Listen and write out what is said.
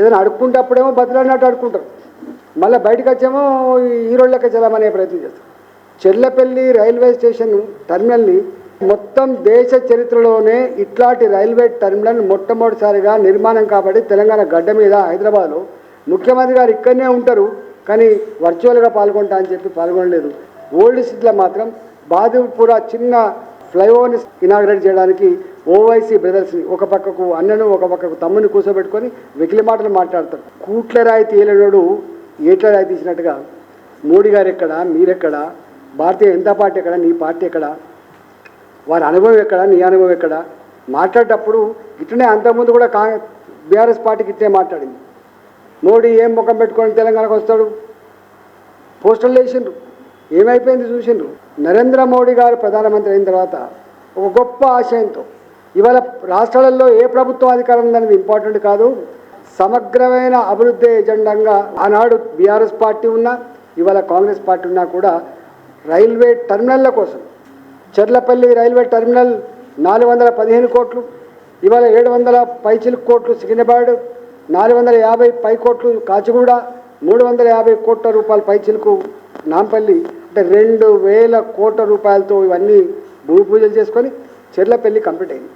ఏదైనా అడుక్కుంటప్పుడేమో బతులన్నట్టు అడుక్కుంటారు. మళ్ళీ బయటకు వచ్చేమో హీరోళ్ళకి చదవమనే ప్రయత్నం చేస్తారు. చెర్లపల్లి రైల్వే స్టేషన్ టర్మినల్ని మొత్తం దేశ చరిత్రలోనే ఇట్లాంటి రైల్వే టర్మినల్ మొట్టమొదటిసారిగా నిర్మాణం కాబట్టి తెలంగాణ గడ్డ మీద హైదరాబాద్లో ముఖ్యమంత్రి గారు ఇక్కడనే ఉంటారు. కానీ వర్చువల్గా పాల్గొంటా అని చెప్పి పాల్గొనలేదు. ఓల్డ్ సిటీలో మాత్రం బాదుపుర చిన్న ఫ్లైఓవర్ని ఇనాగ్రేట్ చేయడానికి ఓవైసీ బ్రదర్స్ని ఒక పక్కకు అన్నను ఒక పక్కకు తమ్ముని కూర్చోబెట్టుకొని వెకిలి మాటలు మాట్లాడతారు. కూట్ల రాయి తేలినోడు ఏట్ల రాయి తీసినట్టుగా మోడీ గారు ఎక్కడ మీరెక్కడ భారతీయ జనతా పార్టీ ఎక్కడ నీ పార్టీ ఎక్కడ వారి అనుభవం ఎక్కడ నీ అనుభవం ఎక్కడ? మాట్లాడేటప్పుడు ఇట్లనే అంతకుముందు కూడా కా బీఆర్ఎస్ పార్టీకి ఇట్లే మాట్లాడింది. మోడీ ఏం ముఖం పెట్టుకొని తెలంగాణకు వస్తాడు? పోస్టర్లు వేసిండ్రు. ఏమైపోయింది చూసిండ్రు? నరేంద్ర మోడీ గారు ప్రధానమంత్రి అయిన తర్వాత ఒక గొప్ప ఆశయంతో ఇవాళ రాష్ట్రాలలో ఏ ప్రభుత్వం అధికారం ఉందనేది ఇంపార్టెంట్ కాదు. సమగ్రమైన అభివృద్ధి ఎజెండంగా ఆనాడు బీఆర్ఎస్ పార్టీ ఉన్నా ఇవాళ కాంగ్రెస్ పార్టీ ఉన్నా కూడా రైల్వే టెర్మినల్ల కోసం చెర్లపల్లి రైల్వే టర్మినల్ నాలుగు వందల పదిహేను కోట్లు ఇవాళ ఏడు వందల పైచిలుకు కోట్లు సికింద్రాబాద్ నాలుగు వందల యాభై పై కోట్లు కాచిగూడ మూడు వందల యాభై కోట్ల రూపాయల పైచిలుకు నాంపల్లి అంటే రెండు వేల కోట్ల రూపాయలతో ఇవన్నీ భూమి పూజలు చేసుకొని చెర్లపల్లి కంప్లీట్ అయింది.